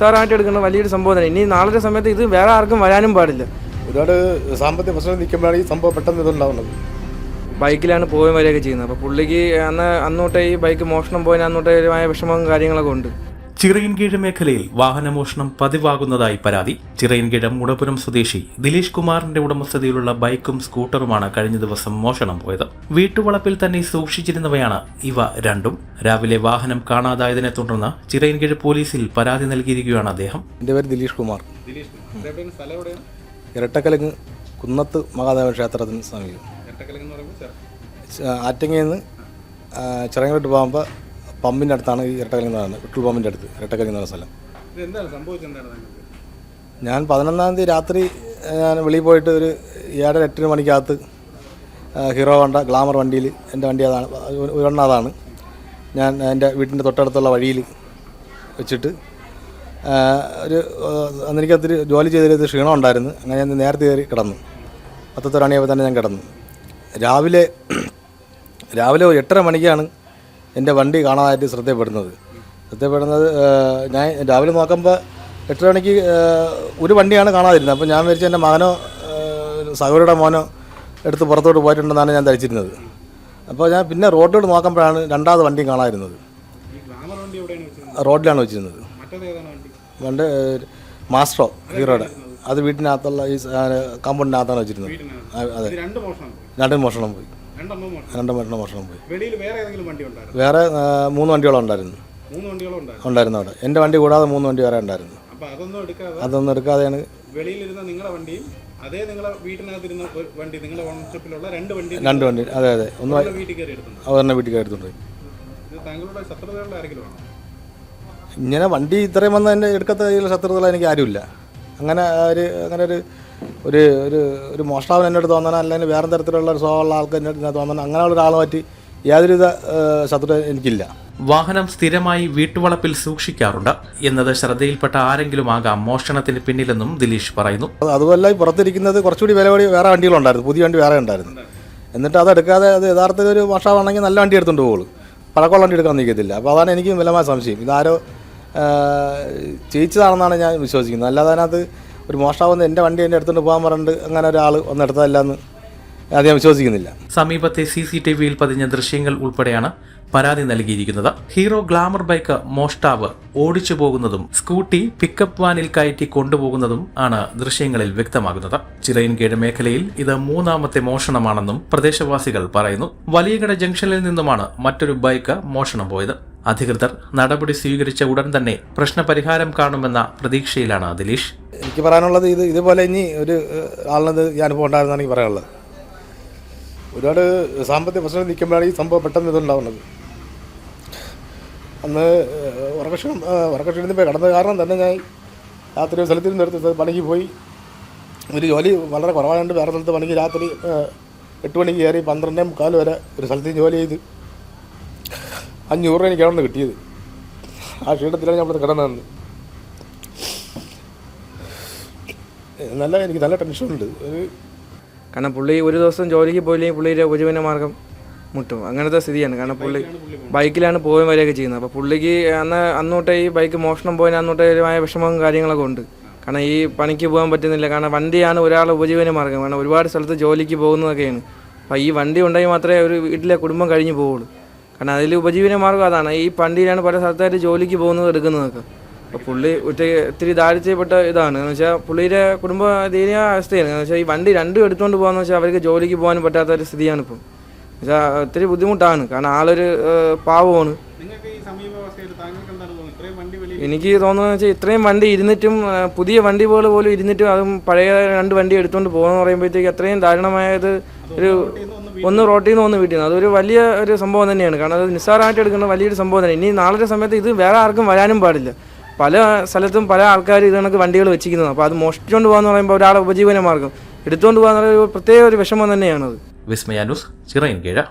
നിസ്സാരമായിട്ട് എടുക്കുന്ന വലിയൊരു സംഭവം തന്നെ. ഇനി നാളത്തെ സമയത്ത് ഇത് വേറെ ആർക്കും വരാനും പാടില്ല. ഒരുപാട് സാമ്പത്തിക പ്രശ്നം നിൽക്കുമ്പോഴാണ് ഈ സംഭവം പെട്ടെന്ന് ഇതുണ്ടാവുന്നത്. ബൈക്കിലാണ് പോവുകയും വരികയൊക്കെ ചെയ്യുന്നത്. അപ്പോൾ പുള്ളിക്ക് അന്ന് അന്നോട്ടേ ഈ ബൈക്ക് മോഷണം പോയതിന് അന്നോട്ടേമായ വിഷമവും കാര്യങ്ങളൊക്കെ ഉണ്ട്. ചിറയൻകീഴ് മേഖലയിൽ വാഹനമോഷണം പതിവാകുന്നതായി പരാതി. ചിറയൻകീഴ് മുടപുരം സ്വദേശി ദിലീഷ് കുമാറിന്റെ ഉടമസ്ഥതയിലുള്ള ബൈക്കും സ്കൂട്ടറുമാണ് കഴിഞ്ഞ ദിവസം മോഷണം പോയത്. വീട്ടുവളപ്പിൽ തന്നെ സൂക്ഷിച്ചിരുന്നവയാണ് ഇവ രണ്ടും. രാവിലെ വാഹനം കാണാതായതിനെ തുടർന്ന് ചിറയൻകീഴ് പോലീസിൽ പരാതി നൽകിയിരിക്കുകയാണ് അദ്ദേഹം. എന്റെ പേര് ദിലീഷ് കുമാർ. ഇരട്ടക്കലങ്ങ് കുന്നത്ത് മഹാദേവ ക്ഷേത്രത്തിന് സമീപം. ആറ്റങ്ങയിൽ ആറ്റിങ്ങയിൽ നിന്ന് ചിറങ്ങോട്ട് പോകുമ്പോൾ പമ്പിന്റെ അടുത്താണ് ഈ ഇരട്ടക്കലങ്ങ് നടന്നത് പെട്രോൾ പമ്പിന്റെ അടുത്ത് ഇരട്ടക്കലങ്ങ് നടന്ന സ്ഥലം. ഞാൻ പതിനൊന്നാം തീയതി രാത്രി ഞാൻ വെളിയിൽ പോയിട്ട് ഒരു ഏഴര എട്ടര മണിക്കകത്ത് ഹീറോ ഹോണ്ട ഗ്ലാമർ വണ്ടിയിൽ എന്റെ വണ്ടി അതാണ് ഒരു- ഒരെണ്ണം അതാണ്. ഞാൻ എന്റെ വീട്ടിന്റെ തൊട്ടടുത്തുള്ള വഴിയിൽ വെച്ചിട്ട് ഒരു ഏഹ്, അന്ന് എനിക്കത്തിരി ജോലി ചെയ്തൊരു ക്ഷീണം ഉണ്ടായിരുന്നു. അങ്ങനെ ഞാൻ നേരത്തെ കയറി കിടന്നു. പത്തത്തെ മണിയായപ്പോൾ തന്നെ ഞാൻ കിടന്നു. രാവിലെ രാവിലെ ഒരു എട്ടര മണിക്കാണ് എന്റെ വണ്ടി കാണാനായിട്ട് ശ്രദ്ധപ്പെടുന്നത് ഏഹ്, ഞാൻ രാവിലെ നോക്കുമ്പോൾ എട്ട് മണിക്ക് ഒരു വണ്ടിയാണ് കാണാതിരുന്നത്. അപ്പോൾ ഞാൻ വിചാരിച്ചു എന്റെ മകനോ സഹോദരിയുടെ മോനോ എടുത്ത് പുറത്തോട്ട് പോയിട്ടുണ്ടെന്നാണ് ഞാൻ ധരിച്ചിരുന്നത്. അപ്പോൾ ഞാൻ പിന്നെ റോഡിലോട്ട് നോക്കുമ്പോഴാണ് രണ്ടാമത് വണ്ടിയും കാണാതിരുന്നത്. റോഡിലാണ് വെച്ചിരുന്നത്. വണ്ടി മാസ്റ്ററോ മാസ്ട്രോ ഹീറോയുടെ. അത് വീട്ടിനകത്തുള്ള ഈ കമ്പൗണ്ടിനകത്താണ് വെച്ചിരുന്നത്. അതെ. രണ്ടും മോഷണം പോയി. രണ്ടും മോഷണം പോയി. വേറെ മൂന്ന് വണ്ടിയോളം ഉണ്ടായിരുന്നു. ഉണ്ടായിരുന്നു. അവിടെ. എന്റെ വണ്ടി കൂടാതെ മൂന്ന് വണ്ടി വരെ ഉണ്ടായിരുന്നു. അതൊന്നും എടുക്കാതെ എടുക്കാതെയാണ് വെളിയിലിരുന്ന വണ്ടിയും അതേ നിങ്ങളെ വീട്ടിനകത്തിരുന്ന വണ്ടി നിങ്ങളെ ഓണർഷിപ്പിലുള്ള രണ്ട് വണ്ടി രണ്ട് വണ്ടി. അതെ അതെ. ഒന്ന് വീട്ടിൽ കയറി വീട്ടിൽ താങ്കളുടെ ശത്രുതകളുടെ ആരെങ്കിലും ആണോ? ഇങ്ങനെ വണ്ടി ഇത്രയും വന്ന് എന്റെ എടുക്കത്ത ശത്രുതകൾ എനിക്ക് ആരുമില്ല. അങ്ങനെ ഒരു അങ്ങനെ ഒരു ഒരു ഒരു ഒരു മോഷ്ടാവൻ എന്റെ അടുത്ത് തോന്നണം അല്ലെങ്കിൽ വേറെ തരത്തിലുള്ള ഒരു സ്വഭാവമുള്ള ആൾക്ക് എന്റെ അടുത്ത് തോന്നണം അങ്ങനെയുള്ള ഒരാളെ പറ്റി യാതൊരുവിധ ശത്രു എനിക്കില്ല. വാഹനം സ്ഥിരമായി വീട്ടുവളപ്പിൽ സൂക്ഷിക്കാറുണ്ട് എന്നത് ശ്രദ്ധയിൽപ്പെട്ട ആരെങ്കിലും ആകാം മോഷണത്തിന് പിന്നിലെന്നും ദിലീഷ് പറയുന്നു. അതുപോലെ പുറത്തിരിക്കുന്നത് കുറച്ചുകൂടി വില കൂടി വേറെ വണ്ടികളുണ്ടായിരുന്നു പുതിയ വണ്ടി വേറെ ഉണ്ടായിരുന്നു. എന്നിട്ട് അത് എടുക്കാതെ അത് യഥാർത്ഥത്തിൽ ഒരു മോഷാവാണെങ്കിൽ നല്ല വണ്ടി എടുത്തുകൊണ്ട് പോകുള്ളൂ പഴക്കമുള്ള വണ്ടി എടുക്കാൻ നിൽക്കത്തില്ല അപ്പോൾ അതാണ് എനിക്ക് വിലമായ സംശയം. ഇതാരോ ചെയ്യിച്ചതാണെന്നാണ് ഞാൻ വിശ്വസിക്കുന്നത്. അല്ലാതെ അതിനകത്ത് ഒരു മോഷ്ടാവുന്ന എന്റെ വണ്ടി എന്റെ എടുത്തുകൊണ്ട് പോകാൻ പറഞ്ഞിട്ട് അങ്ങനെ ഒരാൾ ഒന്ന് എടുത്തതല്ല എന്ന് ഞാൻ വിശ്വസിക്കുന്നില്ല. സമീപത്തെ സി സി ടി വിയിൽ പതിഞ്ഞ ദൃശ്യങ്ങൾ ഉൾപ്പെടെയാണ് പരാതി നൽകിയിരിക്കുന്നത്. ഹീറോ ഗ്ലാമർ ബൈക്ക് മോഷ്ടാവ് ഓടിച്ചു പോകുന്നതും സ്കൂട്ടി പിക്കപ്പ് വാനിൽ കയറ്റി കൊണ്ടുപോകുന്നതും ആണ് ദൃശ്യങ്ങളിൽ വ്യക്തമാകുന്നത്. ചിറയൻകീഴ് മേഖലയിൽ ഇത് മൂന്നാമത്തെ മോഷണമാണെന്നും പ്രദേശവാസികൾ പറയുന്നു. വലിയകട ജംഗ്ഷനിൽ നിന്നുമാണ് മറ്റൊരു ബൈക്ക് മോഷണം പോയത്. അധികൃതർ നടപടി സ്വീകരിച്ച ഉടൻ തന്നെ പ്രശ്നപരിഹാരം കാണുമെന്ന പ്രതീക്ഷയിലാണ് ദിലീഷ്. എനിക്ക് പറയാനുള്ളത് ഇത് ഇതുപോലെ ഇനി ഒരു ആളിനത് ഈ അനുഭവം ഉണ്ടായിരുന്നാണ് എനിക്ക് പറയാനുള്ളത്. ഒരുപാട് സാമ്പത്തിക പ്രശ്നം നിൽക്കുമ്പോഴാണ് ഈ സംഭവം പെട്ടെന്ന് ഇതുണ്ടാവുന്നത്. അന്ന് ഉറക്കക്ഷണം ഉറക്കക്ഷണത്തിൽ പോയി കിടന്ന കാരണം തന്നെ ഞാൻ രാത്രി സ്ഥലത്തിൽ എടുത്ത് പണിക്ക് പോയി. ഒരു ജോലി വളരെ കുറവായതുകൊണ്ട് വേറെ സ്ഥലത്ത് പണിക്ക് രാത്രി എട്ട് മണിക്ക് കയറി പന്ത്രണ്ടേ മുക്കാൽ വരെ ഒരു സ്ഥലത്ത് ജോലി ചെയ്ത് അഞ്ഞൂറ് രൂപ എനിക്ക് അവിടെ നിന്ന് കിട്ടിയത്. ആ ക്ഷീണത്തിലാണ് ഞാൻ അവിടെ കിടന്നത് നല്ല എനിക്ക് നല്ല ടെൻഷനുണ്ട് ഒരു കാരണം പുള്ളി ഒരു ദിവസം ജോലിക്ക് പോയില്ലെങ്കിൽ പുള്ളിയുടെ ഉപജീവന മാർഗം മുട്ടും. അങ്ങനത്തെ സ്ഥിതിയാണ്. കാരണം പുള്ളി ബൈക്കിലാണ് പോവുകയും വരികയൊക്കെ ചെയ്യുന്നത്. അപ്പോൾ പുള്ളിക്ക് അന്ന് അന്നോട്ടേ ഈ ബൈക്ക് മോഷണം പോയതിന് അന്നോട്ടേമായ വിഷമവും കാര്യങ്ങളൊക്കെ ഉണ്ട്. കാരണം ഈ പണിക്ക് പോകാൻ പറ്റുന്നില്ല. കാരണം വണ്ടിയാണ് ഒരാളെ ഉപജീവന മാർഗം. കാരണം ഒരുപാട് സ്ഥലത്ത് ജോലിക്ക് പോകുന്നതൊക്കെയാണ്. അപ്പോൾ ഈ വണ്ടി ഉണ്ടെങ്കിൽ മാത്രമേ ഒരു വീട്ടിലെ കുടുംബം കഴിഞ്ഞു പോവുള്ളൂ. കാരണം അതിൽ ഉപജീവന മാർഗം അതാണ്. ഈ പണ്ടിയിലാണ് പല സ്ഥലത്തായിട്ട് ജോലിക്ക് പോകുന്നത് എടുക്കുന്നതൊക്കെ. അപ്പോൾ പുള്ളി ഒറ്റ ഒത്തിരി ദാരിദ്ര്യപ്പെട്ട ഇതാണ്. എന്ന് വെച്ചാൽ പുള്ളിയുടെ കുടുംബ ദീനീയ അവസ്ഥയാണ്. എന്ന് വെച്ചാൽ ഈ വണ്ടി രണ്ടും എടുത്തുകൊണ്ട് പോകാന്ന് വെച്ചാൽ അവർക്ക് ജോലിക്ക് പോകാനും പറ്റാത്ത ഒരു സ്ഥിതിയാണ് ഇപ്പം. വെച്ചാൽ ഒത്തിരി ബുദ്ധിമുട്ടാണ്. കാരണം ആളൊരു പാവമാണ്. വണ്ടി എനിക്ക് തോന്നുന്നത് വെച്ചാൽ ഇത്രയും വണ്ടി ഇരുന്നിട്ടും പുതിയ പുതിയ വണ്ടികൾ പോലും ഇരുന്നിട്ടും അതും പഴയ രണ്ട് വണ്ടി എടുത്തുകൊണ്ട് പോകുന്ന പറയുമ്പോഴത്തേക്ക് അത്രയും ദാരുണമായത് ഒരു ഒന്ന് റോട്ടിൽ നിന്ന് ഒന്ന് വീട്ടിൽ നിന്ന്. അതൊരു വലിയ ഒരു സംഭവം തന്നെയാണ്. കാരണം അത് നിസ്സാരമായിട്ട് എടുക്കുന്ന വലിയൊരു സംഭവം തന്നെ. ഇനി നാളത്തെ സമയത്ത് ഇത് വേറെ ആർക്കും വരാനും പാടില്ല. പല സ്ഥലത്തും പല ആൾക്കാർ ഇത് കണക്ക് വണ്ടികൾ വെച്ചിരിക്കുന്നത് അപ്പോൾ അത് മോഷ്ടിച്ചുകൊണ്ട് പോകാന്ന് പറയുമ്പോൾ ഒരാളെ ഉപജീവന മാർഗം എടുത്തുകൊണ്ട് പോകാന്ന് പറയുന്ന ഒരു പ്രത്യേക ഒരു വിഷമം തന്നെയാണത്. വിസ്മയ ചിറയിൻ ചിറയൻകീഴ്.